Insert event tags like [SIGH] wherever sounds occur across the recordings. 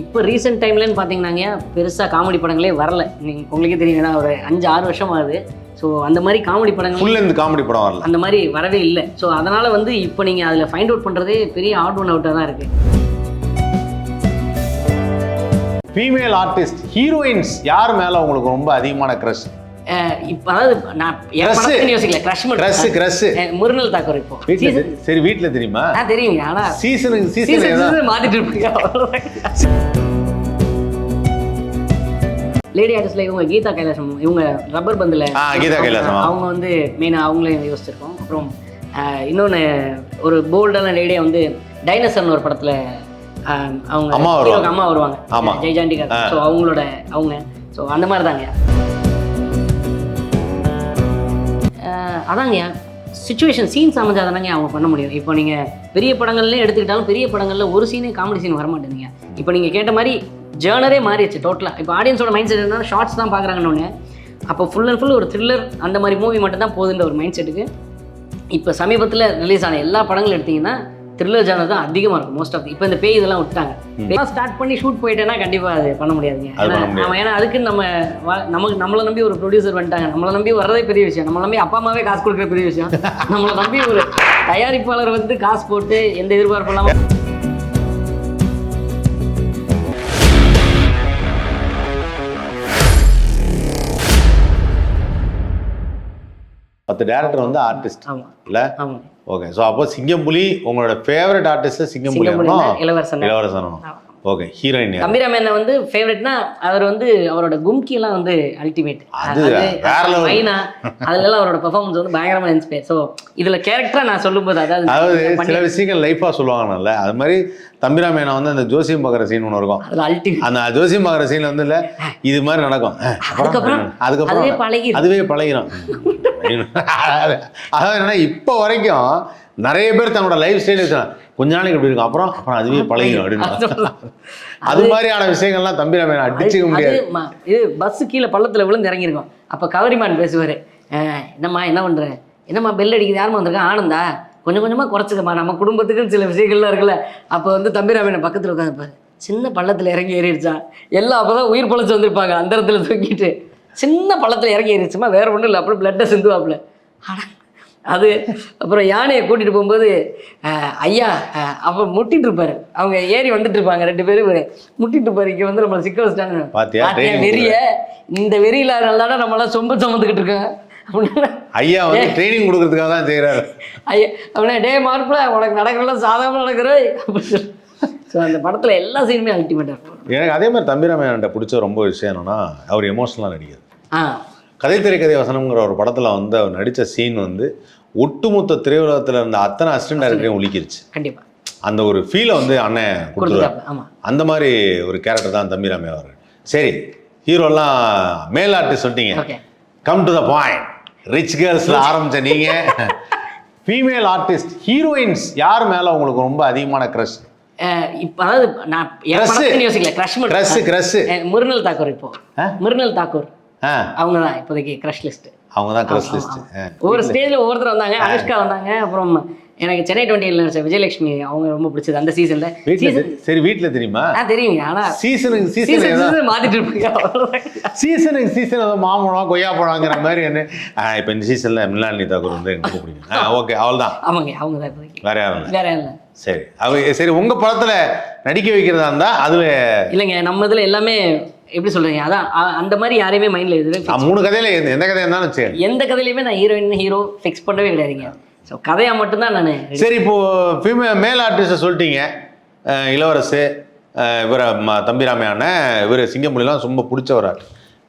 இப்போ ரீசெண்ட் டைம்லன்னு பார்த்தீங்கன்னாங்க பெருசாக காமெடி படங்களே வரல. நீங்கள் உங்களுக்கே தெரியும் ஏன்னா ஒரு அஞ்சு ஆறு வருஷம் ஆகுது. ஸோ அந்த மாதிரி காமெடி படங்கள் ஃபுல் இந்த காமெடி படம் வரல. அந்த மாதிரி வரவே இல்லை. ஸோ அதனால் வந்து இப்போ நீங்கள் அதில் ஃபைண்ட் அவுட் பண்ணுறதே பெரிய ஆட் ஒன் அவுட்டாக தான் இருக்குது ஃபீமேல் ஆர்டிஸ்ட் ஹீரோயின்ஸ் யார் மேல உங்களுக்கு ரொம்ப அதிகமான க்ரஷ் இப்போ அதாவது நான் யோசிக்கல. க்ரஷ் க்ரஷ் க்ரஷ் அஹ் முருகல் தாக்கூர் இப்போ. சரி வீட்ல தெரியுமா? ஆ தெரியுங்க ஆனால் சீசனுக்கு சீசன் மாத்திட்டு இருப்பீங்க. லேடி ஆர்டிஸ்ட்ல இவங்க கீதா கைலாசம் இவங்க ரப்பர் பந்தில் கீதா கைலாசம். அவங்க வந்து மெயினாக அவங்களே யோசிச்சிருக்கோம். அப்புறம் இன்னொன்று ஒரு போல்டான லேடியை வந்து டைனசர்னு ஒரு படத்தில் அவங்க அம்மா வருவாங்க. ஜெய்ஜாண்டிகர் ஸோ அவங்களோட அவங்க. ஸோ அந்த மாதிரி தாங்க அதாங்க சுச்சுவேஷன் சீன்ஸ் அமைஞ்சாதானங்க அவங்க பண்ண முடியும். இப்போ நீங்கள் பெரிய படங்கள்லேயே எடுத்துக்கிட்டாலும் பெரிய படங்களில் ஒரு சீனே காமெடி சீன் வர இப்போ நீங்கள் கேட்ட மாதிரி ஜேர்னரே மாறிடுச்சு டோட்டலாக இப்போ ஆடியன்ஸோட மைண்ட் செட் என்ன ஷார்ட்ஸ் தான் பார்க்குறாங்கன்னு அப்போ ஃபுல் அண்ட் ஃபுல் ஒரு த்ரில்லர் அந்த மாதிரி மூவி மட்டும் தான் போகுதுன்ற ஒரு மைண்ட் செட்டுக்கு இப்போ சமீபத்தில் ரிலீஸ் ஆன எல்லா படங்களும் எடுத்திங்கன்னா த்ரில்லர் ஜானர் தான் அதிகமாக இருக்கும் மோஸ்ட் ஆஃப் இப்போ இந்த பேய் இதெல்லாம் விட்டாங்க ஸ்டார்ட் பண்ணி ஷூட் போயிட்டேன்னா கண்டிப்பாக அது பண்ண முடியாதுங்க. நம்ம ஏன்னா அதுக்கு நம்ம நமக்கு நம்மளை நம்பி ஒரு ப்ரொடியூசர் வந்துட்டாங்க. நம்மளை நம்பி வர்றதே பெரிய விஷயம். நம்மளை நம்பி அப்பா அம்மாவே காசு கொடுக்குற பெரிய விஷயம். நம்மளை நம்பி ஒரு தயாரிப்பாளர் வந்து காசு போட்டு எந்த எதிர்பார்ப்பு இல்லாமல் பத்து டேரக்டர் வந்து ஆர்டிஸ்ட் இல்ல? ஓகே ஸோ அப்போ சிங்கம்புலி உங்களோட ஃபேவரட் ஆர்டிஸ்ட் சிங்கம்புலி இளவரசன் இளவரசன் ஓகே ஹீரோயின் கம்பீராமேன வந்து ஃபேவரட்னா அவர் வந்து அவரோட கும்கி எல்லாம் வந்து அல்டிமேட் அது. மைனா அதுலலாம் அவரோட பெர்ஃபார்மன்ஸ் வந்து பயங்கரமா இன்ஸ்பயர் ஸோ இதுல கேரக்டரா நான் சொல்லும்போது அதாவது அதாவது சில விஷயங்கள் லைஃபாக சொல்லுவாங்கல்ல அது மாதிரி தம்பிராமேனா வந்து அந்த ஜோசியம் பார்க்குற சீன் ஒன்று இருக்கும். அந்த ஜோசியம் பார்க்குற சீன் வந்து இல்ல இது மாதிரி நடக்கும். அதுக்கப்புறம் அதுக்கப்புறம் அதுவே பழகிரும். [LAUGHS] அதாவது என்னன்னா இப்போ வரைக்கும் நிறைய பேர் தன்னோட லைஃப் ஸ்டைல் கொஞ்ச நாளைக்கு இப்படி இருக்கும் அப்புறம் அப்புறம் அதுவே பழகிரும் அப்படின்னு. அது மாதிரியான விஷயங்கள்லாம் தம்பிராமேனா அடிச்சுக்க அது முடியாது இது பஸ் கீழே பள்ளத்துல விழுந்து இறங்கியிருக்கும். அப்ப கவரிமான் பேசுவாரு. "அஹ், என்னம்மா என்ன பண்ற? என்னம்மா பெல் அடிக்குது? யாரும்மா வந்திருக்கா? ஆனந்தா? கொஞ்சம் கொஞ்சமா குறைச்சிக்கம்மா. நம்ம குடும்பத்துக்குன்னு சில விஷயங்கள்லாம் இருக்குல்ல. அப்போ வந்து தம்பிராமனை பக்கத்துல உட்காந்துருப்பாரு சின்ன பள்ளத்துல இறங்கி ஏறிடுச்சா எல்லாம் அப்பதான் உயிர் பழச்சு வந்திருப்பாங்க. அந்த இடத்துல தூக்கிட்டு சின்ன பள்ளத்துல இறங்கி ஏறிடுச்சுமா வேற ஒன்றும் இல்லை அப்புறம் பிளட்டை சிந்துவாப்புல. அது அப்புறம் யானையை கூட்டிட்டு போகும்போது ஐயா அப்ப முட்டிட்டு இருப்பாரு. அவங்க ஏறி வந்துட்டு இருப்பாங்க ரெண்டு பேரும். முட்டிட்டு இருப்பாரு இங்க வந்து நம்மளை சிக்க வச்சிட்டாங்க. வெறிய? இந்த வெறியில நல்லா நம்மளாம் சொம்ப சுமந்துக்கிட்டு இருக்கோம் அப்படின்னு ஐயா வந்து ட்ரைனிங் கொடுக்கறதுக்காக தான் செய்கிறாரு ஐயா அப்படின்னா டே மார்பில் உனக்கு நடக்கிறலாம் சாதாரண நடக்கிற ஸோ அந்த படத்துல எல்லா சீனுமே அல்டிமேட்டாக இருக்கும். எனக்கு அதே மாதிரி தம்பிராமையான்ட்ட பிடிச்ச ரொம்ப விஷயம் என்னன்னா அவர் எமோஷனலாக நடிக்கிறது ஆ கதை திரைக்கதை வசனம்ங்கிற ஒரு படத்தில் வந்து அவர் நடித்த சீன் வந்து ஒட்டுமொத்த திரையுலகத்தில் இருந்த அத்தனை அசிஸ்டன்ட் டேரக்டரையும் ஒலிக்கிருச்சு கண்டிப்பா. அந்த ஒரு ஃபீலை வந்து அண்ணன் கொடுத்துருவாரு. அந்த மாதிரி ஒரு கேரக்டர் தான் தம்பிராமே அவர். சரி ஹீரோலாம் மேல் ஆர்டிஸ்ட் சொல்லிட்டீங்க. Okay. Come to the point rich கேர்ள்ஸில் ஆரம்பிச்ச நீங்கள் ஃபீமேல் ஆர்டிஸ்ட் ஹீரோயின்ஸ் யார் மேலே உங்களுக்கு ரொம்ப அதிகமான க்ரஷ் இப்போ அதாவது நான் யோசிக்கல. Crush crush crush Mrunal Thakur இப்போ? மிருனல் தாக்கூர். அவங்க தான் இப்போதைக்கு க்ரஷ் லிஸ்ட் அவங்க தான் க்ரஷ் லிஸ்ட் ஒவ்வொரு ஸ்டேஜில் ஒவ்வொருத்தர் வந்தாங்க அனுஷ்கா வந்தாங்க அப்புறம் எனக்கு சென்னை டுவெண்ட்டியில் நடிச்ச விஜயலட்சுமி அவங்க ரொம்ப பிடிச்சது அந்த சீசன்ல சரி வீட்டில் தெரியுமா? ஆ தெரியுங்க ஆனா சீசனுக்கு சீசன் சீசன் மாத்திட்டு இருப்பீங்க. சீசனுக்கு சீசன் ஏதோ மாம்பழம் கொய்யா பழங்கிற மாதிரி என்ன இப்போ இந்த சீசனில் மில்லானி தாக்கூர் வந்து எனக்கு பிடிக்கும். ஓகே அவள் தான் ஆமாங்க அவங்க தான் வேற யாரும் இல்லை. வேற இல்லை. சரி அவ சரி உங்கள் படத்தில் நடிக்க வைக்கிறதா இருந்தால் அதில் இல்லைங்க நம்ம இதுல எல்லாமே எப்படி சொல்றீங்க? அதான் அந்த மாதிரி யாரையுமே மைண்ட்ல எதுவும் மூணு கதையில் எந்த கதையாக இருந்தாலும் சரி. எந்த கதையிலுமே நான் ஹீரோயின் ஹீரோ ஃபிக்ஸ் பண்ணவே கிடையாதுங்க. ஸோ கதையா மட்டும்தான் நான் சரி இப்போ ஃபீமே மேல் ஆர்டிஸ்ட்டை சொல்லிட்டீங்க. இளவரசு இவரை தம்பிராமே அண்ணன் இவர் சிங்கமொழிலாம் ரொம்ப பிடிச்சவர்?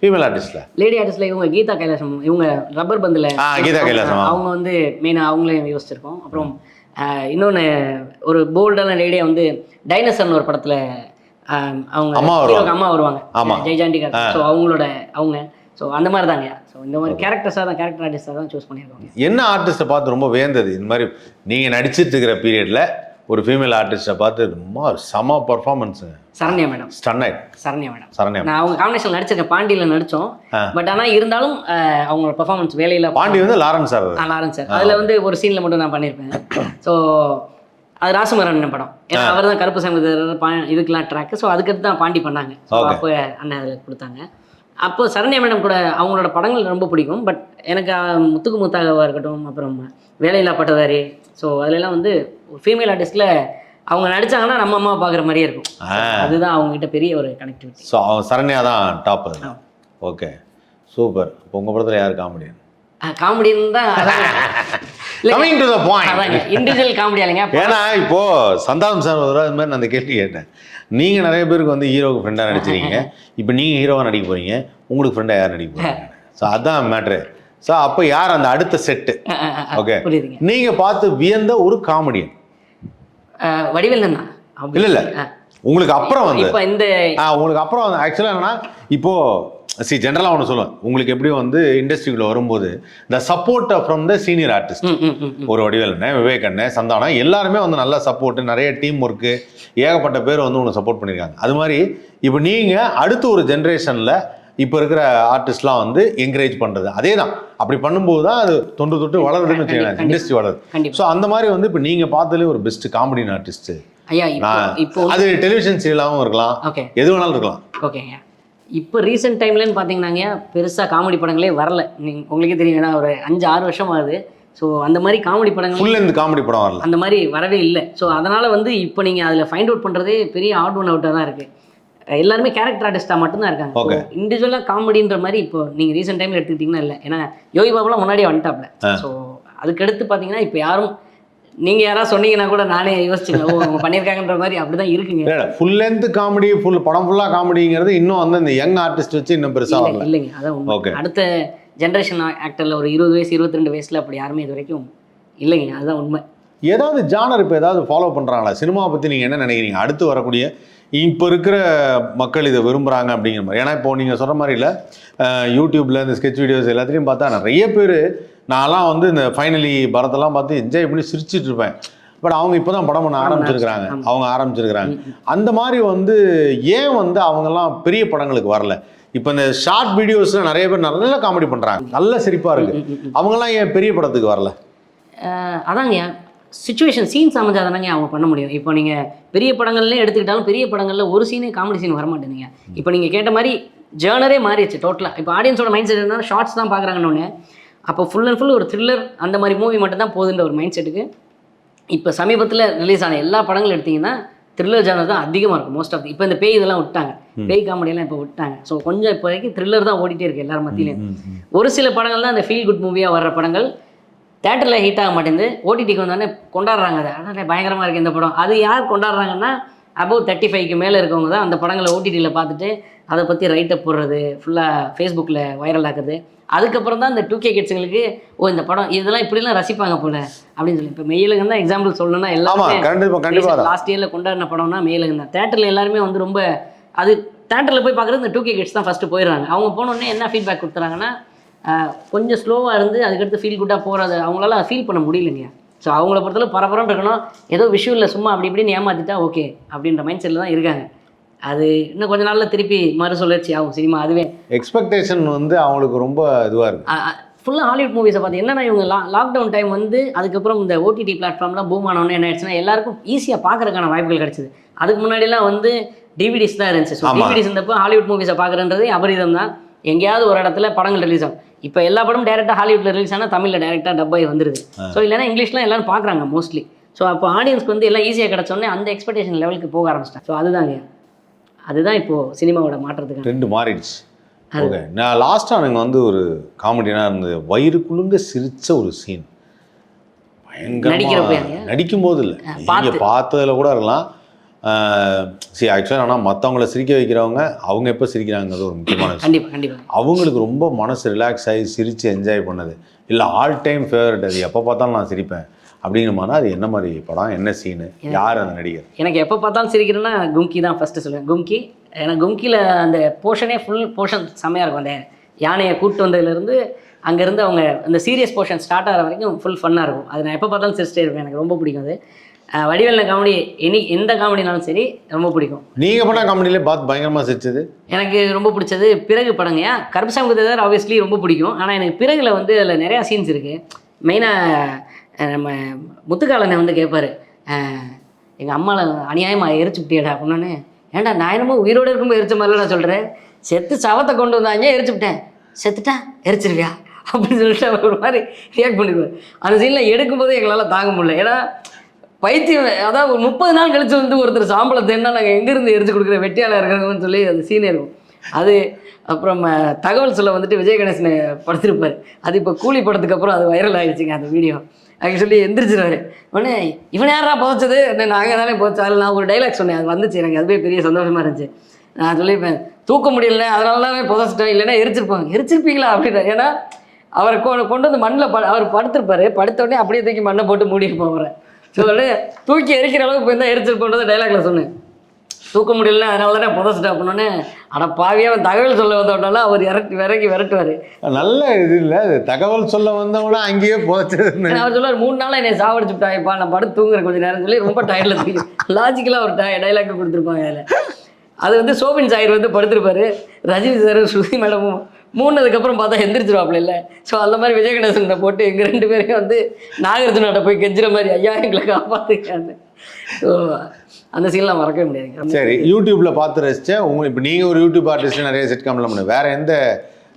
ஃபீமேல் ஆர்டிஸ்டில் லேடி ஆர்டிஸ்ட்ல இவங்க கீதா கைலாசம் இவங்க ரப்பர் பந்தில் கீதா கைலாசம். அவங்க வந்து மெயினாக அவங்களே யோசிச்சிருக்கோம். அப்புறம் இன்னொன்று ஒரு போல்டான லேடியை வந்து டைனசர்னு ஒரு படத்துல அவங்க அம்மா வருவாங்க. அம்மா வருவாங்க. ஆமா. ஜெய்ஜாண்டிகர் ஸோ அவங்களோட அவங்க. ஸோ அந்த மாதிரி தாங்க ஸோ இந்த மாதிரி கேரக்டர்ஸாக தான் கேரக்டர் ஆர்டிஸ்டாக தான் சூஸ் பண்ணியிருக்காங்க. என்ன ஆர்டிஸ்ட்டை பார்த்து ரொம்ப வேந்தது? இந்த மாதிரி நீங்கள் நடிச்சிட்டு இருக்கிற பீரியடில் ஒரு ஃபீமேல் ஆர்டிஸ்ட்டை பார்த்து ரொம்ப செம பர்ஃபார்மன்ஸுங்க சரண்யா மேடம். ஸ்டன் ஆயிட்டு சரண்யா மேடம். சரண்யா நான் அவங்க காம்பினேஷன் நடிச்சிருக்கேன். பாண்டியில் நடித்தோம். பட் ஆனால் இருந்தாலும் அவங்களோட பெர்ஃபார்மன்ஸ் வேலையில் பாண்டி வந்து லாரன்ஸ் சார் லாரன்ஸ் சார். அதில் வந்து ஒரு சீனில் மட்டும் நான் பண்ணியிருப்பேன். ஸோ அது ராசமரன் படம். ஏன்னா அவர் தான் கருப்பு சங்கர் பா இதுக்கெல்லாம் ட்ராக்கு ஸோ அதுக்கடுத்து தான் பாண்டி பண்ணாங்க. ஸோ. அப்போ அண்ணன் அதில் கொடுத்தாங்க. அப்போ சரண்யா மேடம் கூட அவங்களோட படங்கள் ரொம்ப பிடிக்கும். பட் எனக்கு முத்துக்கு முத்தாகவா இருக்கட்டும் அப்புறம் வேலையில்லா பட்டதாரி. ஸோ அதுலலாம் வந்து ஃபீமேல் ஆர்டிஸ்டில் அவங்க நடிச்சாங்கன்னா நம்ம அம்மா பார்க்குற மாதிரியே இருக்கும். அதுதான் அவங்ககிட்ட பெரிய ஒரு கனெக்டிவிட்டி ஸோ சரண்யா தான் டாப். ஓகே சூப்பர் இப்போ உங்கள் படத்தில் யார் காமெடியன் காமெடின்னு தான் [LAUGHS] coming to the point individual comedy இல்லைங்க ஏன்னா இப்போ சந்தானம் சார் ஒரு அது மாதிரி நான் அந்த கேள்வி கேட்டேன். நீங்கள் நிறைய பேருக்கு வந்து ஹீரோவுக்கு ஃப்ரெண்டாக நடிச்சிருக்கீங்க. [LAUGHS] இப்போ நீங்கள் ஹீரோவாக நடிக்க போறீங்க. உங்களுக்கு ஃப்ரெண்டாக யார் நடிக்க போறீங்க? [LAUGHS] ஸோ அதான் மேட்ரு ஸோ அப்போ யார் அந்த அடுத்த செட்டு ஓகே நீங்கள் பார்த்து வியந்த ஒரு காமெடியன் அஹ், வடிவேல் தான். இல்ல, இல்ல. உங்களுக்கு அப்புறம் வந்து இப்போ இந்த உங்களுக்கு அப்புறம் வந்து ஆக்சுவலாக என்னன்னா இப்போ சி ஜென்ரலாக ஒன்று சொல்லுவேன். உங்களுக்கு எப்படியும் வந்து இண்டஸ்ட்ரிக்குள்ள வரும்போது the support from the senior artist. ஒரு வடிவேல் அண்ணன் விவேக் அண்ணன் சந்தானம் எல்லாருமே வந்து நல்ல சப்போர்ட் நிறைய டீம் ஒர்க்கு ஏகப்பட்ட பேர் வந்து உனக்கு சப்போர்ட் பண்ணியிருக்காங்க அது மாதிரி இப்போ நீங்கள் அடுத்த ஒரு ஜென்ரேஷனில் இப்போ இருக்கிற ஆர்டிஸ்ட்லாம் வந்து என்கரேஜ் பண்ணுறது அதே தான் அப்படி பண்ணும்போது தான் அது தொன்று தொட்டு வளருதுன்னு வச்சுக்கலாம். இண்டஸ்ட்ரி வளருது. ஸோ அந்த மாதிரி வந்து இப்போ நீங்கள் பார்த்ததுலே ஒரு பெஸ்ட் காமெடியன் ஆர்டிஸ்ட் ஐயா இப்போ நான் இப்போ அது டெலிவிஷன் சீரியலாகவும் இருக்கலாம். எது வேணாலும் இருக்கலாம். ஓகேங்க இப்போ ரீசெண்ட் டைம்லன்னு பார்த்தீங்கன்னாங்க பெருசாக காமெடி படங்களே வரல. நீங்க உங்களுக்கே தெரியும் ஏன்னா ஒரு அஞ்சு ஆறு வருஷம் ஆகுது. ஸோ அந்த மாதிரி காமெடி படங்கள் ஃபுல் இந்த காமெடி படம் வரல. அந்த மாதிரி வரவே இல்லை. ஸோ அதனால் வந்து இப்போ நீங்கள் அதில் ஃபைண்ட் அவுட் பண்ணுறதே பெரிய ஆட் ஒன் அவுட்டாக தான் இருக்குது எல்லாருமே கேரக்டர் ஆர்டிஸ்ட்டாக மட்டும்தான் இருக்காங்க. இண்டிவிஜுவலாக காமெடின்ற மாதிரி இப்போ நீங்கள் ரீசெண்ட் டைமில் எடுத்துக்கிட்டிங்கன்னா இல்லை. ஏன்னா யோகி பாபுலாம் முன்னாடியே வந்துட்டாப்ல ஸோ அதுக்கடுத்து பார்த்தீங்கன்னா இப்போ யாரும் நீங்கள் யாராவது சொன்னீங்கன்னா கூட நானே யோசிச்சுங்க ஓ அவங்க பண்ணியிருக்காங்கன்ற மாதிரி அப்படி தான் இருக்குங்க ஃபுல் லென்த் காமெடி ஃபுல் படம் ஃபுல்லாக காமெடிங்கிறது இன்னும் வந்து இந்த யங் ஆர்டிஸ்ட் வச்சு இன்னும் வரல. இல்லைங்க அதான். Okay. அடுத்த ஜென்ரேஷன் ஆக்டரில் ஒரு இருபது வயசு இருபத்தி ரெண்டு வயசில் அப்படி யாருமே இது வரைக்கும் இல்லைங்க அதுதான் உண்மை. ஏதாவது ஜானர் இப்போ ஏதாவது ஃபாலோ பண்ணுறாங்களா சினிமாவை பற்றி நீங்கள் என்ன நினைக்கிறீங்க? அடுத்து வரக்கூடிய இப்போ இருக்கிற மக்கள் இதை விரும்புகிறாங்க அப்படிங்கிற மாதிரி. ஏன்னா இப்போ நீங்கள் சொல்கிற மாதிரி இல்லை யூடியூப்பில் இந்த ஸ்கெட்ச் வீடியோஸ் எல்லாத்துலேயும் பார்த்தா நிறைய பேர் நான்லாம் வந்து இந்த ஃபைனலி பரத்தெல்லாம் பார்த்து என்ஜாய் பண்ணி சிரிச்சிட்டு இருப்பேன் பட் அவங்க இப்போ தான் படம் பண்ண ஆரம்பிச்சிருக்கிறாங்க. அவங்க ஆரம்பிச்சிருக்கிறாங்க. அந்த மாதிரி வந்து ஏன் வந்து அவங்கெல்லாம் பெரிய படங்களுக்கு வரல? இப்போ இந்த ஷார்ட் வீடியோஸில் நிறைய பேர் நல்ல காமெடி பண்ணுறாங்க நல்ல சிரிப்பாக இருக்குது அவங்கெல்லாம் ஏன் பெரிய படத்துக்கு வரல? அதாங்க. சுச்சுவேஷன் சீன்ஸ் அமைஞ்சாதானங்க அவங்க பண்ண முடியும். இப்போ நீங்கள் பெரிய படங்கள்ல எடுத்துக்கிட்டாலும் பெரிய படங்களில் ஒரு சீனே காமெடி சீன் வரமாட்டேங்குங்க இப்போ நீங்கள் கேட்ட மாதிரி ஜேர்னரே மாறிடுச்சு டோட்டலாக இப்போ ஆடியன்ஸோட மைண்ட் செட் என்ன ஷார்ட்ஸ் தான் பார்க்குறாங்கன்னு அப்போ ஃபுல் அண்ட் ஃபுல் ஒரு த்ரில்லர் அந்த மாதிரி மூவி மட்டும் தான் போகுதுன்ற ஒரு மைண்ட் செட்டுக்கு இப்போ சமீபத்தில் ரிலீஸ் ஆன எல்லா படங்களும் எடுத்தீங்கன்னா த்ரில்லர் ஜானர் தான் அதிகமாக இருக்கும் மோஸ்ட் ஆஃப் இப்போ இந்த பேய் இதெல்லாம் விட்டாங்க. பேய் காமெடியெல்லாம் இப்போ விட்டாங்க. ஸோ கொஞ்சம் இப்போதைக்கு த்ரில்லர் தான் ஓடிட்டே இருக்கு எல்லார் மத்தியிலையும். ஒரு சில படங்கள் தான் அந்த ஃபீல் குட் மூவியாக வர்ற படங்கள். தேட்டரில் ஹிட் ஆக மாட்டேங்குது. ஓடிடிக்கு வந்தோடனே கொண்டாடுறாங்க அதை. அடடே பயங்கரமாக இருக்குது இந்த படம். அது யார் கொண்டாடுறாங்கன்னா அபவ் தேர்ட்டி ஃபைவ்க்கு மேலே இருக்கவங்க தான் அந்த படங்களை ஓடிடியில் பார்த்துட்டு அதை பற்றி ரைட்டப் போடுறது ஃபுல்லாக ஃபேஸ்புக்கில் வைரல் ஆக்குறது. அதுக்கப்புறம் தான் இந்த டூ கே கிட்ஸுங்களுக்கு ஓ இந்த படம் இதெல்லாம் இப்படிலாம் ரசிப்பாங்க போல அப்படின்னு சொல்லி. இப்போ மெயிலுக்கு தான் எக்ஸாம்பிள் சொல்லணும்னா எல்லாமே லாஸ்ட் இயரில் கொண்டாடின படம்னா மெயிலுக்கு தான். தேட்டரில் எல்லாருமே வந்து ரொம்ப அது தேட்டரில் போய் பார்க்குறது இந்த டூ கே கிட்ஸ் தான் ஃபஸ்ட்டு போயிடுறாங்க. அவங்க போனோடனே என்ன ஃபீட்பேக் கொடுத்துறாங்கன்னா கொஞ்சம் ஸ்லோவாக இருந்து அதுக்கடுத்து ஃபீல் குட்டாக போகிறது அவங்களால ஃபீல் பண்ண முடியலைங்க. ஸோ அவங்கள பொறுத்தளவு பரபரன்னு இருக்கணும். ஏதோ விஷுவலில் சும்மா அப்படி இப்படின்னு ஏமாத்திட்டா ஓகே அப்படின்ற மைண்ட் செட்டில் தான் இருக்காங்க. அது இன்னும் கொஞ்ச நாளில் திருப்பி மறுசுழற்சி ஆகும் சினிமா அதுவே. எக்ஸ்பெக்டேஷன் வந்து அவங்களுக்கு ரொம்ப இதுவாக இருக்கு. ஃபுல்லாக ஹாலிவுட் மூவிஸை பார்த்து என்னன்னா இவங்க லா லாக்டவுன் டைம் வந்து அதுக்கப்புறம் இந்த ஓடிடி பிளாட்ஃபார்ம்லாம் பூம் ஆனவொன்னே என்ன ஆயிடுச்சுன்னா எல்லாருக்கும் ஈஸியாக பார்க்கறதுக்கான வாய்ப்புகள் கிடைச்சிது. அதுக்கு முன்னாடிலாம் வந்து டிவிடிஸ் தான் இருந்துச்சு. ஸோ. டிவிடிஸ் இருந்தப்போ ஹாலிவுட் மூவிஸை பார்க்குறன்றது அபரிதம் தான் எங்கேயாவது ஒரு இடத்துல படங்கள் ரிலீஸ் ஆகும். இப்போ எல்லா படமும் டேரெக்டாக ஹாலிவுட்ல ரிலீஸ் ஆனால் தமிழில் டேரெக்டாக டப்பாய் வந்துருது. ஸோ இல்லைன்னா இங்கிலீஷ்லாம் எல்லாரும் பார்க்குறாங்க மோஸ்ட்லி ஸோ அப்போ ஆடியன்ஸ்க்கு வந்து எல்லாம் ஈஸியாக கிடச்சோடனே அந்த எக்ஸ்பெக்டேஷன் லெவலுக்கு போக ஆரம்பிச்சிட்டாங்க. ஸோ அதுதாங்க அதுதான் இப்போது சினிமாவோட மாற்றத்துக்கு ட்ரெண்டு மாறிடுச்சு. ஓகே நான் லாஸ்ட்டாக எனக்கு வந்து ஒரு காமெடினா இருந்தது வயிறு குலுங்க சிரிச்ச ஒரு சீன் பயங்கரமாக நடிக்கும் போது இல்லை. நீங்கள் பார்த்ததுல கூட இருக்கலாம். சரி ஆக்சுவலாக ஆனால் மற்றவங்கள சிரிக்க வைக்கிறவங்க அவங்க எப்போ சிரிக்கிறாங்கிறது ஒரு முக்கியமான விஷயம். கண்டிப்பாக கண்டிப்பாக அவங்களுக்கு ரொம்ப மனசு ரிலாக்ஸ் ஆகி சிரித்து என்ஜாய் பண்ணது. இல்லை ஆல் டைம் ஃபேவரட் அது. எப்போ பார்த்தாலும் நான் சிரிப்பேன். அப்படிங்கிற அது என்ன மாதிரி படம் என்ன சீனு யார் அந்த நடிகர்? எனக்கு எப்போ பார்த்தாலும் சிரிக்கிறேன்னா கும்கி தான் ஃபஸ்ட்டு சொல்லுவேன். கும்கி ஏன்னா கும்கியில் அந்த போர்ஷனே ஃபுல் போர்ஷன் செம்மையாக இருக்கும். அந்த யானையை கூட்டு வந்ததுலேருந்து அங்கேருந்து அவங்க அந்த சீரியஸ் போர்ஷன் ஸ்டார்ட் ஆகிற வரைக்கும் ஃபுல் ஃபன்னாக இருக்கும். அது நான் எப்போ பார்த்தாலும் சிரிச்சிட்டே இருப்பேன். எனக்கு ரொம்ப பிடிக்கும் அது. வடிவேலு காமெடி எனி எந்த காமெடினாலும் சரி ரொம்ப பிடிக்கும். நீங்கள் பண்ண காமெடியிலே பார்த்து பயங்கரமாக சிரிச்சது? எனக்கு ரொம்ப பிடிச்சது பிறகு படங்க. கருப்பசாமி குத்ததார் ஆப்வியஸ்லி ரொம்ப பிடிக்கும். ஆனால் எனக்கு பிறகுல வந்து அதில் நிறையா சீன்ஸ் இருக்குது மெயினாக நம்ம முத்துக்காலனை வந்து கேட்பாரு எங்கள் அம்மாவை அநியாயமாக எரிச்சு விட்டியடா அப்படின்னு ஏன்டா நான் என்னமோ உயிரோடு இருக்கும்போது எரிச்ச மாதிரில நான் சொல்கிறேன் செத்து சவத்தை கொண்டு வந்தாங்க எரிச்சு விட்டேன் செத்துட்டா எரிச்சிருவியா? அப்படின்னு சொல்லிட்டு அவர் ஒரு மாதிரி ரியாக்ட் பண்ணிடுவார். அந்த சீனில் எடுக்கும்போது எங்களால் தாங்க முடியல. ஏன்னா பைத்தியம் அதாவது ஒரு முப்பது நாள் கழிச்சு வந்து ஒருத்தர் சாம்பளத்தை என்ன நாங்கள் எங்கேருந்து எரிச்சு கொடுக்குற வெட்டியாளர் இருக்கிறோம்னு சொல்லி அது சீனே இருக்கும் அது அப்புறம் தகவல் சொல்ல வந்துட்டு விஜய் கணேசன் படுத்திருப்பார். அது இப்போ கூலி படத்துக்கு அப்புறம் அது வைரல் ஆகிடுச்சிங்க அந்த வீடியோ ஆக்சுவலி எந்திரிச்சிருவாரு. உடனே இவன் யாரா புதைச்சது? நாங்கள் தானே புதைச்சா அதில் நான் ஒரு டைலாக் சொன்னேன் அது வந்துச்சு எனக்கு அதுவே பெரிய சந்தோஷமாக இருந்துச்சு. நான் சொல்லியிருப்பேன் தூக்க முடியல அதனால தான் புதைச்சிட்டேன் இல்லைன்னா எரிச்சிருப்பாங்க. எரிச்சிருப்பீங்களா? அப்படின்னு ஏன்னா அவரை கொ- கொண்டு வந்து மண்ணில் ப அவர் படுத்திருப்பாரு. படுத்த உடனே அப்படியே தூக்கி மண்ணை போட்டு மூடி போகிறேன் ஸோ தூக்கி எரிக்கிற அளவுக்கு போய் தான் எரிச்சிருப்போன்றத டைலாக்ல சொன்னேன். தூக்க முடியல அதனால தானே புதைச்சிட்டேன் அப்படின்னே. அட பாவியாக அவன் தகவல் சொல்ல வந்தோடனால அவர் இறக்கி விறக்கி விரட்டுவார். நல்ல இது இல்லை தகவல் சொல்ல வந்தவனா அங்கேயே புதைச்சதுன்னு. அவர் சொல்லுவார் மூணு நாளாக என்னை சாவடிச்சு விட்டாயப்பா நான் படுத்து தூங்குறேன் கொஞ்சம் நேரம் சொல்லி ரொம்ப டயர்டில் தூக்கி லாஜிக்கலாக ஒரு டைலாக் கொடுத்துருப்பாங்க அதில். அது வந்து சோபின் சாயர் வந்து படுத்திருப்பாரு. ரஜினி சார் ஸ்ருதி மேடமும் மூணுனதுக்கப்புறம் பார்த்தா எந்திரிச்சிருவாப்புல இல்லை. ஸோ அந்த மாதிரி விஜய் கணேசனை போட்டு எங்கள் ரெண்டு பேரையும் வந்து நாகார்ஜுனாட்ட போய் கெஞ்சுற மாதிரி ஐயா எங்களை காப்பாற்றுக்கான்னு ஸோ அந்த சீன்லாம் மறக்கவே முடியாதுங்க சரி யூடியூப்ல பார்த்து ரசிச்சேன் உங்க இப்போ நீங்க ஒரு யூடியூப் ஆர்டிஸ்ட் நிறைய சிட்காம்ல பண்ணு வேற எந்த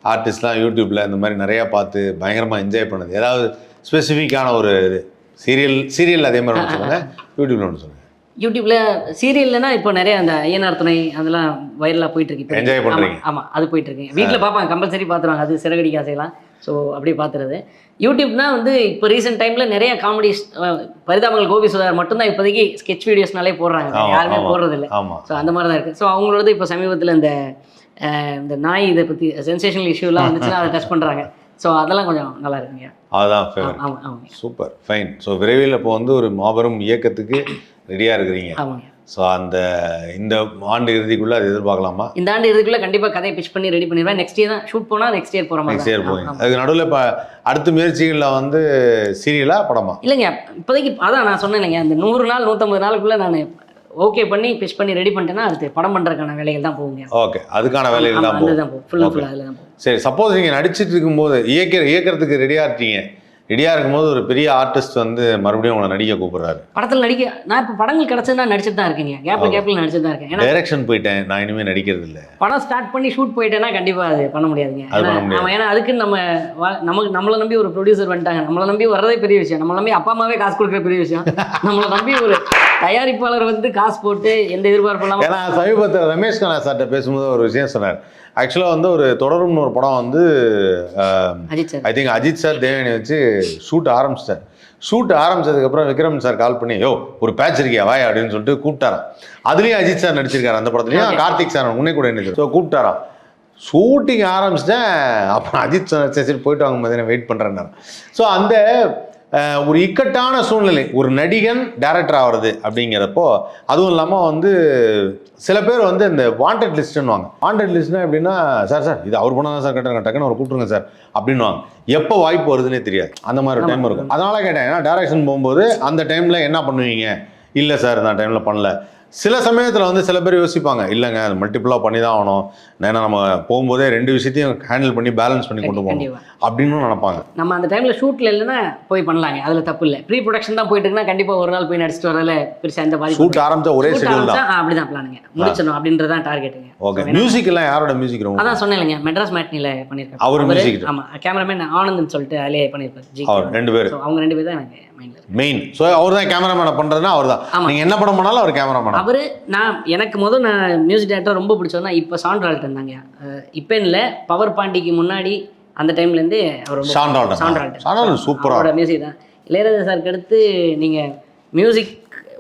ஆர்டிஸ்ட்லாம் யூடியூப்ல இந்த மாதிரி நிறைய பார்த்து பயங்கரமா என்ஜாய் பண்ணது? ஏதாவது ஸ்பெசிஃபிக்கான ஒரு இது சீரியல் சீரியல் அதே மாதிரி ஒன்று சொல்லுங்க. [LAUGHS] யூடியூப்ல ஒன்று சொல்லுங்க. யூடியூப்ல சீரியல்லனா இப்போ நிறைய அந்த ஐயனார் துணை அதெல்லாம் வைரலாக போயிட்டு இருக்கு. இப்போ. Enjoy பண்றீங்க. ஆமா, ஆமா அது போயிட்டு இருக்கு. வீட்டில் பார்ப்பாங்க கம்பல்சரி பார்த்துருவாங்க அது சிறகடி காசையெல்லாம். ஸோ அப்படியே பார்த்துறது யூடியூப்னா வந்து இப்போ ரீசெண்ட் டைம்ல நிறைய காமெடி பரிதாபங்கள் கோபி சுதாகர் மட்டும்தான் இப்போதைக்கு ஸ்கெட்ச் வீடியோஸ்னாலே போடுறாங்க. யாருமே. போடுறது இல்லை ஸோ அந்த மாதிரி தான் இருக்குது ஸோ அவங்களோடது இப்போ சமீபத்தில் இந்த இந்த நாய் இதை பற்றி சென்சேஷனல் இஷ்யூலாம் வந்துச்சுன்னா அதை டச் பண்ணுறாங்க ஸோ அதெல்லாம் கொஞ்சம் நல்லா இருக்குங்க. அதுதான் ஃபேவரட் ஆமாங்க சூப்பர் ஃபைன் ஸோ விரைவில் இப்போ வந்து ஒரு மாபெரும் இயக்கத்துக்கு ரெடியாக இருக்கிறீங்க. ஸோ அந்த இந்த ஆண்டு இறுதிக்குள்ள அது எதிர்பார்க்கலாமா? இந்த ஆண்டு இதுக்குள்ள கண்டிப்பாக கதையை பிச் பண்ணி ரெடி பண்ணிடுவேன். நெக்ஸ்ட் இயர் தான். ஷூட் போனால் நெக்ஸ்ட் இயர் போகிற மாதிரி நெக்ஸ்ட் இயர். போவீங்க. அதுக்கு நடுவில் இப்போ அடுத்த முயற்சிகளில் வந்து சீரியலா படமா? இல்லைங்க. இப்போதைக்கு அதான் நான் சொன்னேன் இல்லைங்க. அந்த நூறு நாள் நூற்றம்பது நாளுக்குள்ளே நான் ஓகே பண்ணி பிச் பண்ணி ரெடி பண்ணிட்டேன்னா அடுத்து படம் பண்ணுறதுக்கான வேலைகள் தான் போகுங்க. ஓகே அதுக்கான வேலைகள் தான் போகும். அதுதான் போகும். ஃபுல் அண்ட் ஃபுல் அதில் தான் போகும். சரி சப்போஸ் நீங்கள் நடிச்சிட்டு இருக்கும்போது இயக்க இயக்கிறதுக்கு ரெடியாக இருக்கீங்க. ரெடியாக இருக்கும்போது ஒரு பெரிய ஆர்டிஸ்ட் வந்து மறுபடியும் உங்களை நடிக்க கூப்பிடுறாரு. படத்தில் நடிக்க நான் இப்போ படங்கள் கிடச்சது நான் நடிச்சிட்டு தான் இருக்கேங்க. கேப்பில் கேப்பில் நடிச்சிட்டு தான் இருக்கேன். டைரக்ஷன் போயிட்டேன். நான் இனிமேல் நடிக்கிறது இல்லை. படம் ஸ்டார்ட் பண்ணி ஷூட் போயிட்டேன்னா கண்டிப்பாக அது பண்ண முடியாதுங்க. அது பண்ண ஏன்னா, அதுக்கு நம்ம நமக்கு நம்மளை நம்பி ஒரு ப்ரொடியூசர் வந்துட்டாங்க. நம்மளை நம்பி வர்றதே பெரிய விஷயம். நம்மளை நம்பி அப்பா அம்மாவே காசு கொடுக்குற பெரிய விஷயம். நம்மளை நம்பி ஒரு தயாரிப்பாளர் வந்து காசு போட்டு எந்த எதிர்பார்ப்பு இல்லாமல் ஏன்னா சமீபத்தில் ரமேஷ் கண்ணா சார்கிட்ட பேசும்போது ஒரு விஷயம் சொன்னார். ஆக்சுவலாக வந்து ஒரு தொடரும்னு ஒரு படம் வந்து I think Ajith sir Devayani வச்சு ஷூட் ஆரம்பிச்சிட்டார். ஷூட் ஆரம்பிச்சதுக்கப்புறம் விக்ரம் சார் கால் பண்ணி யோ ஒரு பேட்ச் இருக்கியா வாய்? அப்படின்னு சொல்லிட்டு கூப்பிட்டாராம். அதுலேயும் அஜித் சார் நடிச்சிருக்காரு அந்த படத்துலையும். கார்த்திக் சார் முன்னே கூட என்ன ஸோ கூப்பிட்டாராம். ஷூட்டிங் ஆரம்பிச்சிட்டேன். அப்புறம் அஜித் சார் சரி போயிட்டு வாங்க மாதிரி வெயிட் பண்ணுறேன்னாரு ஸோ அந்த ஒரு இக்கட்டான சூழ்நிலை. ஒரு நடிகன் டேரக்டர் ஆகிறது அப்படிங்கிறப்போ அதுவும் இல்லாமல் வந்து சில பேர் வந்து இந்த வாண்டட் லிஸ்ட்டுன்னுவாங்க வாண்டட் லிஸ்ட்னா எப்படின்னா சார் சார் இது அவர் பண்ணால் தான் சார் கட்டுறாங்க டக்குன்னு அவர் கூப்பிட்டுருங்க சார் அப்படின்னுவாங்க. எப்போ வாய்ப்பு வருதுன்னே தெரியாது. அந்த மாதிரி டைம் இருக்கும். அதனால கேட்டேன் ஏன்னா டேரக்ஷன் போகும்போது அந்த டைமில் என்ன பண்ணுவீங்க? இல்லை சார் நான் டைமில் பண்ணல. சில சமயத்தில் வந்து சில பேர் யோசிப்பாங்க இல்லைங்க அது மல்டிப்புளாக பண்ணி தான் ஆகணும். ஏன்னா நம்ம போகும்போதே ரெண்டு விஷயத்தையும் ஹேண்டில் பண்ணி பேலன்ஸ் பண்ணி கொண்டு போகணும். அப்படின்னு நினைப்பாங்க. நம்ம அந்த டைம்ல ஷூட்ல இல்லைன்னா போய் பண்ணலாங்க. அதுல தப்பு இல்லை. ப்ரீ ப்ரொடக்ஷன் தான் போயிட்டு இருக்குன்னா கண்டிப்பா ஒரு நாள் போய் நடிச்சிட்டு வரல பெருசா எந்த பாதிப்பு ஷூட் ஆரம்பிச்சா ஒரே ஷெடியூல் தான். ஆ, அப்படிதான் பிளானுங்க முடிச்சிடணும் அப்படின்றதான் டார்கெட்டுங்க ஓகே மியூசிக் எல்லாம் யாரோட மியூசிக் ரொம்ப அதான் சொன்னேன் மெட்ராஸ் மேட்னில பண்ணியிருக்காரு. அவர் அவரு- music. ஆமா. கேமராமேன் ஆனந்த்னு சொல்லிட்டு அதிலே பண்ணியிருப்பாரு ஜி ரெண்டு பேர். அவங்க ரெண்டு பேர் தான் எனக்கு மெயின் ஸோ அவர் தான் கேமராமேனை பண்ணுறதுனா அவர் தான். நீங்கள் என்ன படம் பண்ணாலும் அவர் கேமராமேன் அவரு நான் எனக்கு முதல் நான் மியூசிக் டேரக்டர் ரொம்ப பிடிச்சதுனா இப்போ சாண்ட்ரால்ட் இருந்தாங்க இப்போ இல்லை பவர் பாண்டிக்கு முன்னாடி அந்த டைம்லேருந்து அவர் சாண்ட்ரால்ட் டால்டன் சூப்பராக அவரோட மியூசிக் தான். இளையராஜா சாருக்கு அடுத்து நீங்கள் மியூசிக்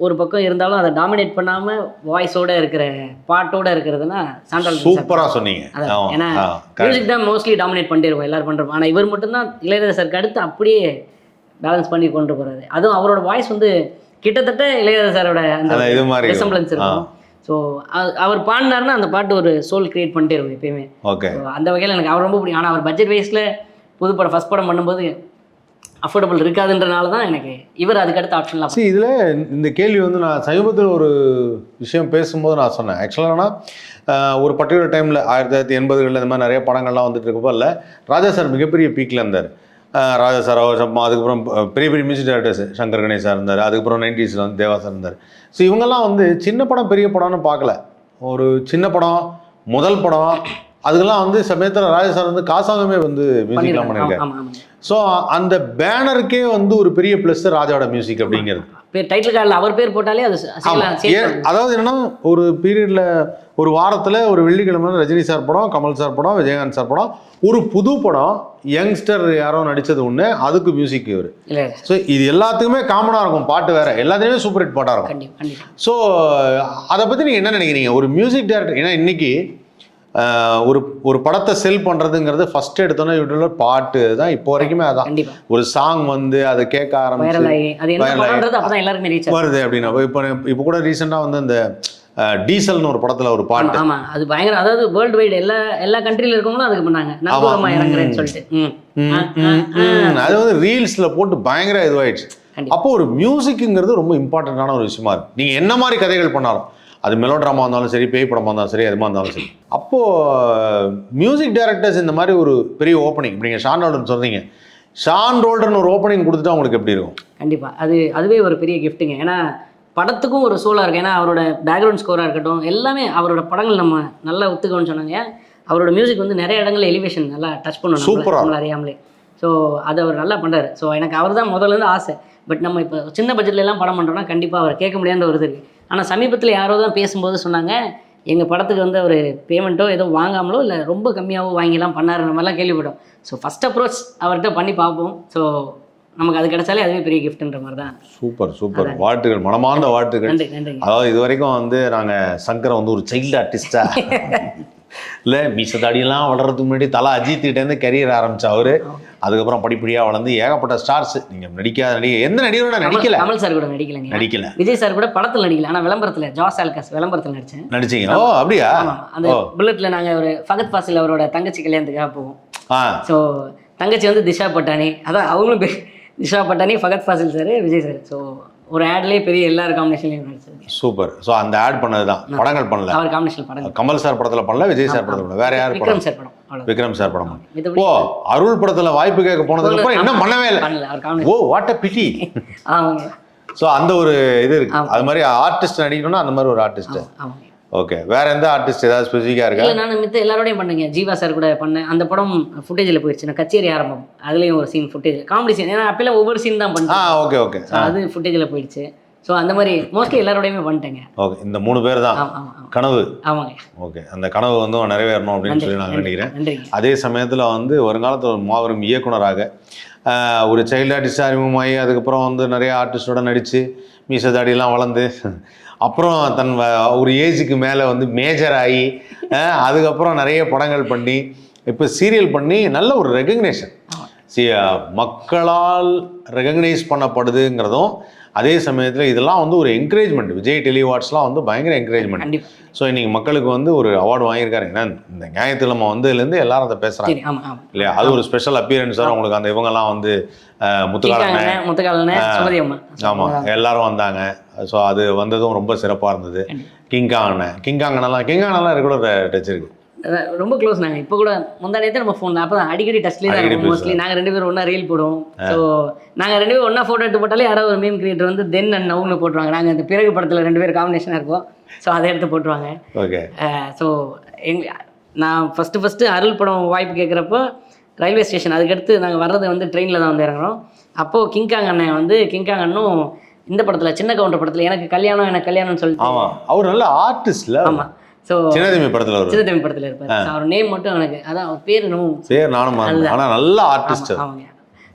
ஒரு பக்கம் இருந்தாலும் அதை டாமினேட் பண்ணாமல் வாய்ஸோட இருக்கிற பாட்டோட இருக்கிறதுனா சாண்டால் சூப்பராக சொன்னீங்க. ஏன்னா. மியூசிக் தான் மோஸ்ட்லி டாமினேட் பண்ணிட்டு இருக்கோம் எல்லாரும் பண்ணுறோம் ஆனால் இவர் மட்டும்தான் இளையராஜா சாருக்கு அடுத்து அப்படியே பேலன்ஸ் பண்ணி கொண்டு போகிறாரு அதுவும் அவரோட வாய்ஸ் வந்து கிட்டத்தட்ட இளையராஜா சாரோட அந்த இது மாதிரி இருக்கும். ரெசம்பிளன்ஸ் இருக்கும். ஸோ அவர் பாடினாருன்னா அந்த பாட்டு ஒரு சோல் கிரியேட் பண்ணிட்டே இருக்கும் எப்பயுமே. ஓகே அந்த வகையில் எனக்கு அவர் ரொம்ப பிடிக்கும். ஆனால் அவர் பட்ஜெட் வைஸில் புது படம் ஃபஸ்ட் படம் பண்ணும்போது அஃபோர்டபுள் இருக்காதுன்றனால தான் எனக்கு இவர் அதுக்கடுத்த ஆப்ஷன்லாம் சரி இதில் இந்த கேள்வி வந்து நான் சமீபத்தில் ஒரு விஷயம் பேசும்போது நான் சொன்னேன். ஆக்சுவலாக ஒரு பர்டிகுலர் டைமில் ஆயிரத்தி தொள்ளாயிரத்தி எண்பதுகளில் இந்த மாதிரி நிறைய படங்கள்லாம் வந்துட்டு இருக்கப்போ இல்லை ராஜா சார் மிகப்பெரிய பீக்கில் இருந்தார். ராஜா சார் அப்புறம் அதுக்கப்புறம் பெரிய பெரிய music directors Shankar Ganesh sir இருந்தார் அதுக்கப்புறம் நைன்டிஸில் வந்து தேவா சார் இருந்தார். ஸோ இவங்கெல்லாம் வந்து சின்ன படம் பெரிய படம்னு பார்க்கல. ஒரு சின்ன படம் முதல் படம் அதுக்கெல்லாம் வந்து சமயத்தில் ராஜா சார் வந்து காசாகவே வந்து மியூசிக்லாம் பண்ணியிருக்காரு. ஸோ அந்த பேனருக்கே வந்து ஒரு பெரிய ப்ளஸ் ராஜாவோட மியூசிக் அப்படிங்கிறது. பேர் டைட்டில் கார்டில் அவர் பேர் போட்டாலே அது அதாவது என்னன்னா ஒரு பீரியட்ல ஒரு வாரத்துல ஒரு வெள்ளிக்கிழமை ரஜினி சார் படம் கமல் சார் படம் விஜயகாந்த் சார் படம். ஒரு புது படம் யங்ஸ்டர் யாரோ நடிச்சது ஒண்ணு அதுக்கு மியூசிக் இவர். ஸோ இது எல்லாத்துக்குமே காமனா இருக்கும் பாட்டு வேற. எல்லாத்துலேயுமே சூப்பர் ஹிட் பாட்டா இருக்கும். ஸோ அதை பத்தி நீங்க என்ன நினைக்கிறீங்க? ஒரு மியூசிக் டைரக்டர் ஏன்னா இன்னைக்கு ஒரு ஒரு படத்தை செல் பண்றதுங்கிறது ஃபர்ஸ்ட் எடுத்தோன்னே யூடியூப்ல பாட்டு தான் இப்போ வரைக்குமே அதான். ஒரு சாங் வந்து அதை கேட்க ஆரம்பிச்சு வருது அப்படின்னா. இப்போ இப்போ கூட ரீசெண்டாக வந்து இந்த டீசல்னு ஒரு படத்துல ஒரு பாட்டு. ஆமா அது பயங்கர அதாவது வேர்ல்டு வைடு எல்லா எல்லா கண்ட்ரில இருக்கவங்களும் அதுக்கு பண்ணாங்க. நம்பூரமா ஆமா. இறங்குறேன்னு. சொல்லிட்டு. அது வந்து ரீல்ஸ்ல போட்டு பயங்கர இதுவாயிடுச்சு. அப்போ ஒரு மியூசிக்குங்கிறது ரொம்ப இம்பார்ட்டண்ட்டான ஒரு விஷயமா இருக்கு. நீங்க என்ன மாதிரி கதைகள் பண்ணாலும். அது மெலோ ட்ராமா இருந்தாலும் சரி பேய் படமா இருந்தாலும் சரி எதுமா இருந்தாலும் சரி. அப்போ மியூசிக் டைரக்டர்ஸ் இந்த மாதிரி ஒரு பெரிய ஓப்பனிங் இப்போ நீங்கள் ஷான் ரோல்டன் சொல்றீங்க. ஷான் ரோல்டன் ஒரு ஓப்பனிங் கொடுத்துட்டா உங்களுக்கு எப்படி இருக்கும்? கண்டிப்பா. அது அதுவே ஒரு பெரிய கிஃப்ட்டுங்க ஏன்னா படத்துக்கும் ஒரு சோலாக இருக்கு ஏன்னா அவரோட பேக்ரவுண்ட் ஸ்கோராக இருக்கட்டும் எல்லாமே அவரோட படங்கள் நம்ம நல்லா ஒத்துக்கணும்னு சொன்னாங்க. அவரோட மியூசிக் வந்து நிறைய இடங்கள்ல எலிவேஷன் நல்லா டச் பண்ணணும். நம்மள அறியாமலே. ஸோ அதை அவர் நல்லா பண்ணுறாரு ஸோ எனக்கு அவர் தான் முதல்ல இருந்து ஆசை. பட் நம்ம இப்போ சின்ன பட்ஜெட்ல எல்லாம் படம் பண்ணுறோம்னா கண்டிப்பாக அவர் கேட்க முடியாத ஒரு இது இருக்குது ஆனால் சமீபத்தில் யாரோ தான் பேசும்போது சொன்னாங்க எங்கள் படத்துக்கு வந்து அவர் பேமெண்ட்டோ ஏதோ வாங்காமலோ இல்லை ரொம்ப கம்மியாகவோ வாங்கிலாம் பண்ணாருன்ற மாதிரிலாம் கேள்விப்பட்டோம். ஸோ ஃபஸ்ட் அப்ரோச் அவர்கிட்ட பண்ணி பார்ப்போம். ஸோ நமக்கு அது கிடைச்சாலே அதுவே பெரிய கிஃப்ட்ன்ற மாதிரி தான். Super super. வாழ்த்துக்கள் மனமார்ந்த வாழ்த்துக்கள். நன்றிங்க. அதாவது இது வரைக்கும் வந்து நாங்க சங்கரை வந்து ஒரு சைல்டு ஆர்டிஸ்டா [LAUGHS] இல்ல மீச தாடியெல்லாம் வளர்றதுக்கு முன்னாடி தலை அஜித் கிட்ட இருந்து கரியர் ஆரம்பிச்ச அவரு. அதுக்கப்புறம் படிப்படியா வளர்ந்து ஏகப்பட்ட ஸ்டார்ஸ் நீங்க நடிக்காத நடிகை எந்த நடிகரோட நடிக்கல? கமல் சார் கூட நடிக்கலைங்க. நடிக்கல. விஜய் சார் கூட படத்தில் நடிக்கல. ஆனால் விளம்பரத்தில் ஜாஸ் ஆல்காஸ் விளம்பரத்தில் நடித்தேன் நடிச்சீங்க. ஓ அப்படியா? அந்த. புல்லட்டில் நாங்கள் ஒரு ஃபகத் ஃபாசில் அவரோட தங்கச்சி கல்யாணத்துக்காக போவோம். ஆ. ஸோ தங்கச்சி வந்து திஷா பட்டானி. அதான் அவங்களும் Disha Patani Fahadh Faasil sir Vijay sir so ஒரு ஆட்லேயே பெரிய எல்லாரும் காம்பினேஷன்லையும் நடிச்சிருக்கேன் சூப்பர் ஸோ அந்த ஆட் பண்ணதுதான். படங்கள் பண்ணல. அவர் காம்பினேஷன் படம். கமல் சார் படத்துல பண்ணல விஜய் சார் படத்துல பண்ணல. வேற யார் படம்? விக்ரம் சார் படம். விக்ரம் சார் படம். ஓ அருள் படத்துல வாய்ப்பு கேட்க போனதுக்கு அப்புறம் என்ன பண்ணவே இல்லை. ஓ வாட் அ பிட்டி ஆமாங்க ஸோ அந்த ஒரு இது இருக்கு. அது மாதிரி ஆர்டிஸ்ட் நடிக்கணும்னா அந்த மாதிரி ஒரு ஆர்டிஸ்ட் ஆமாங்க ஓகே வேற எந்த ஆர்டிஸ்ட் ஏதாவது ஸ்பெசிஃபிக்காக இருக்கா? இல்லை நான் மித்த எல்லாரோடையும் பண்ணேங்க. ஜீவா சார் கூட பண்ணேன் அந்த படம் ஃபுட்டேஜில் போயிடுச்சு நான் கச்சேரி ஆரம்பம். அதுலேயும் ஒரு சீன் ஃபுட்டேஜ் காமெடி சீன் ஏன்னா அப்பெல்லாம் ஒவ்வொரு சீன் தான் ஆ பண்ணேன் ஓகே ஓகே ஸோ அது ஃபுட்டேஜில் போயிடுச்சு ஸோ அந்த மாதிரி மோஸ்ட்லி எல்லாரோடையுமே பண்ணிட்டேங்க. ஓகே இந்த மூணு பேர் தான். கனவு. ஆமாங்க. ஓகே அந்த கனவு வந்து நிறைவேறணும் அப்படின்னு சொல்லி நான் வேண்டிக்கிறேன் நன்றிங்க. அதே சமயத்தில் வந்து வருங்காலத்தில் ஒரு மாபெரும் இயக்குனராக ஒரு சைல்டு ஆர்டிஸ்ட் அறிமுகமாகி அதுக்கப்புறம் வந்து நிறைய ஆர்டிஸ்டோட நடித்து மீச தாடியெல்லாம் வளர்ந்து அப்புறம் தன் ஒரு ஏஜுக்கு மேலே வந்து மேஜர் ஆகி அதுக்கப்புறம் நிறைய படங்கள் பண்ணி இப்போ சீரியல் பண்ணி நல்ல ஒரு ரெகக்னேஷன் மக்களால் ரெகக்னைஸ் பண்ணப்படுதுங்கிறதும் அதே சமயத்தில் இதெல்லாம் வந்து ஒரு என்கரேஜ்மெண்ட் விஜய் டெலிவாட்ஸ்லாம் வந்து பயங்கர என்கரேஜ்மெண்ட் ஸோ இன்னைக்கு மக்களுக்கு வந்து ஒரு அவார்டு வாங்கியிருக்காரு. ஏன்னா இந்த ஞாயிற்றுக்கிழமை வந்ததுலேருந்து எல்லாரும் அதை பேசுகிறாங்க இல்லையா? அது ஒரு ஸ்பெஷல் அப்பியரன்ஸ் சார். உங்களுக்கு அந்த இவங்கெல்லாம் வந்து அம்மா. ஆமாம் எல்லாரும் வந்தாங்க. ஸோ அது வந்ததும் ரொம்ப சிறப்பாக இருந்தது. கிங்காங் அண்ணன். கிங்காங் அண்ணெல்லாம் கிங்காங் அண்ணெல்லாம் ரெகுலர் டச் இருக்கு. அதான் ரொம்ப க்ளோஸ் நாங்கள் இப்போ கூட முந்தானே நம்ம ஃபோன் அப்போ தான் அடிக்கடி டச்லேயே தான் மோஸ்ட்லி நாங்கள் ரெண்டு பேரும் ஒன்றா ரீல் போடுவோம். ஸோ நாங்கள் ரெண்டு பேரும் ஒன்றா ஃபோட்டோ எடுத்து போட்டாலே யாரோ ஒரு மீம் கிரியேட்டர் வந்து தென் அண்ட் நவுன்னு போட்டுருவாங்க. நாங்கள் அந்த பிறகு படத்தில் ரெண்டு பேரும் காம்பினேஷனாக இருப்போம். ஸோ அதை எடுத்து போட்டுருவாங்க. ஓகே. ஸோ எங் நான் ஃபஸ்ட்டு ஃபஸ்ட்டு அருள் படம் வாய்ப்பு கேட்குறப்போ ரயில்வே ஸ்டேஷன் அதுக்கடுத்து நாங்கள் வர்றது வந்து ட்ரெயினில் தான் வந்து இறங்குறோம். அப்போது கிங்காங் அண்ணன் வந்து கிங்காங் அண்ணும் இந்த படத்தில் சின்ன கவுண்டர் படத்தில் எனக்கு கல்யாணம் எனக்கு கல்யாணம்னு சொல்லிட்டு ஆமாம் அவர் நல்ல ஆர்டிஸ்ட்ல ஆமாம் ஸோ சின்னதம்பி படத்தில் அவர் சின்னத்தம்பி படத்தில் இருப்பார். அவர் நேம் மட்டும் எனக்கு அதான் அவர் பேர் இன்னும் பேர் நானும் ஆனால் நல்ல ஆர்டிஸ்ட் ஆமாங்க.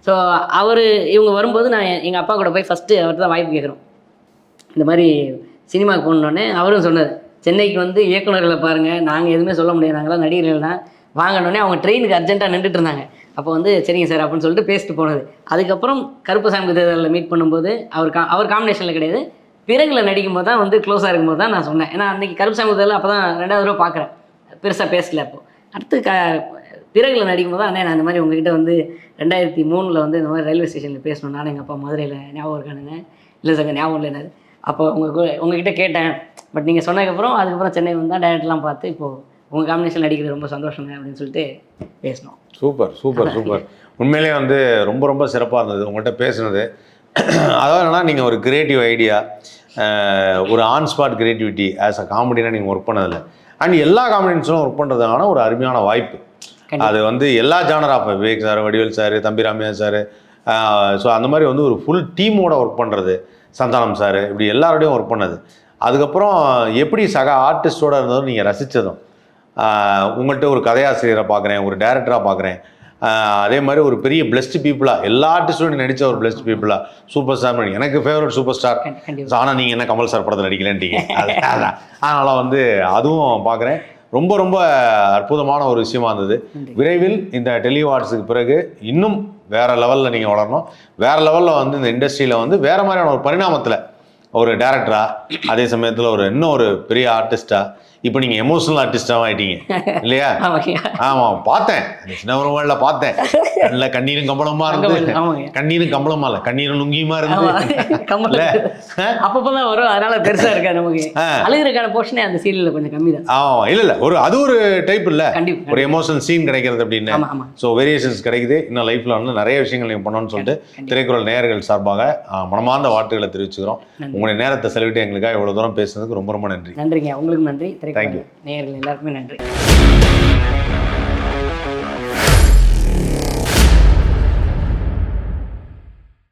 ஸோ அவர் இவங்க வரும்போது நான் எங்கள் அப்பா கூட போய் ஃபஸ்ட்டு அவர்கிட்ட தான் வாய்ப்பு கேட்குறோம். இந்த மாதிரி சினிமாவுக்கு போனோடனே அவரும் சொன்னார். சென்னைக்கு வந்து இயக்குனர்களை பாருங்கள் நாங்கள் எதுவுமே சொல்ல முடியாது நாங்களாம் நடிகர்கள் தான். வாங்கினோடனே அவங்க ட்ரெயினுக்கு அர்ஜென்ட்டாக நின்றுட்டு இருந்தாங்க. அப்போ வந்து சரிங்க சார் அப்படின்னு சொல்லிட்டு பேசிட்டு போனது. அதுக்கப்புறம் கருப்பசாமி தேர்தலில் மீட் பண்ணும்போது அவர் கா அவர் காம்பினேஷனில் கிடையாது. பிறகுல நடிக்கும்போது தான் வந்து க்ளோஸாக இருக்கும்போது தான் நான் சொன்னேன். ஏன்னா அன்றைக்கி கருப்பசாமி தேர்தலில் அப்போ தான் ரெண்டாவது தடவை பார்க்குறேன். பெருசாக பேசல அப்போ. அடுத்து க பிறகுல நடிக்கும்போது அண்ணே நான் இந்த மாதிரி உங்ககிட்ட வந்து ரெண்டாயிரத்தி மூணில் வந்து இந்த மாதிரி ரயில்வே ஸ்டேஷனில் பேசணும். நானும் எங்கள் அப்பா மதுரையில் ஞாபகம் இருக்கானுங்க. இல்லை சார் ஞாபகம் இல்லை என்னது? அப்போ உங்கள் உங்ககிட்ட கேட்டேன். பட் நீங்கள் சொன்னதுக்கப்புறம் அதுக்கப்புறம் சென்னை வந்தால் டேரக்ட்லாம் பார்த்து இப்போது உங்கள் காம்பினேஷன் நடிக்கிறது ரொம்ப சந்தோஷங்க அப்படின்னு சொல்லிட்டு பேசினோம். Super super super. உண்மையிலேயே வந்து ரொம்ப ரொம்ப சிறப்பாக இருந்தது உங்கள்கிட்ட பேசுனது. [CLEARS THROAT] அதாவது என்னன்னா நீங்கள் ஒரு கிரியேட்டிவ் ஐடியா ஒரு on spot creativity as a காமெடினா நீங்கள் ஒர்க் பண்ணதில்லை. அண்ட் எல்லா காமெடியன்ஸும் ஒர்க் பண்ணுறதுக்கான ஒரு அருமையான வாய்ப்பு. அது வந்து எல்லா genre of Vivek sir Vadivel sir Thambi Ramaiah sir so அந்த மாதிரி வந்து ஒரு ஃபுல் டீமோட ஒர்க் பண்ணுறது சந்தானம் சார் இப்படி எல்லாரோடையும் ஒர்க் பண்ணது. அதுக்கப்புறம் எப்படி சக ஆர்டிஸ்டோட இருந்ததும் நீங்கள் ரசித்ததும் உங்கள்கிட்ட ஒரு கதையாசிரியரை பார்க்குறேன் ஒரு டேரக்டராக பார்க்குறேன் அதே மாதிரி ஒரு பெரிய பெஸ்ட் பீப்புளாக எல்லா ஆர்டிஸ்டோடையும் நடித்த ஒரு பெஸ்ட் பீப்புளாக சூப்பர் ஸ்டார் எனக்கு ஃபேவரட் சூப்பர் ஸ்டார் ஆனால் நீங்கள் என்ன கமல் சார் படத்தில் நடிக்கலன்ட்டீங்க. அது அதான். அதனால் வந்து அதுவும் பார்க்குறேன் ரொம்ப ரொம்ப அற்புதமான ஒரு விஷயமா இருந்தது. விரைவில் இந்த டெலிவார்ட்ஸுக்கு பிறகு இன்னும் வேற லெவலில் நீங்கள் வளரணும். வேற லெவலில் வந்து இந்த இண்டஸ்ட்ரியில் வந்து வேற மாதிரியான ஒரு பரிணாமத்தில் ஒரு டேரக்டரா அதே சமயத்தில் ஒரு இன்னும் ஒரு பெரிய ஆர்டிஸ்டா இப்போ நீங்கள் எமோஷனல் ஆர்டிஸ்டாகவும் ஆயிட்டீங்க. [LAUGHS] இல்லையா? ஆமாம் பார்த்தேன். சின்ன உருவல்ல பார்த்தேன். கண்ணில் கண்ணீரும் கம்பளமா இருந்து. கண்ணீரும் கம்பளமா இல்லை கண்ணீரும் லுங்கியுமா ஆமா. இருந்து? அப்பப்போ தான் வரும். அதனால பெருசா இருக்காது நமக்கு. அழுகிறக்கான போர்ஷனே அந்த சீரியல்ல கொஞ்சம் கம்மி தான். ஆமா. இல்ல இல்ல. ஒரு அது ஒரு டைப் இல்ல. கண்டிப்பா ஒரு எமோஷனல் சீன் கிடைக்கிறது அப்படின்னு. ஸோ வேரியேஷன்ஸ் கிடைக்குது. இன்னும் லைஃப்ல வந்து நிறைய விஷயங்கள் நீங்க பண்ணணும்னு சொல்லிட்டு. திரைக்குறள் நேயர்கள் சார்பாக மனமார்ந்த வாழ்த்துக்களை தெரிவிச்சுக்கிறோம். உங்களுடைய நேரத்தை செலவிட்டு எங்களுக்காக இவ்வளவு தூரம் பேசுனதுக்கு ரொம்ப ரொம்ப நன்றி. நன்றிங்க. உங்களுக்கும் நன்றி. Thank thank you. நேரில் எல்லாருக்குமே நன்றி.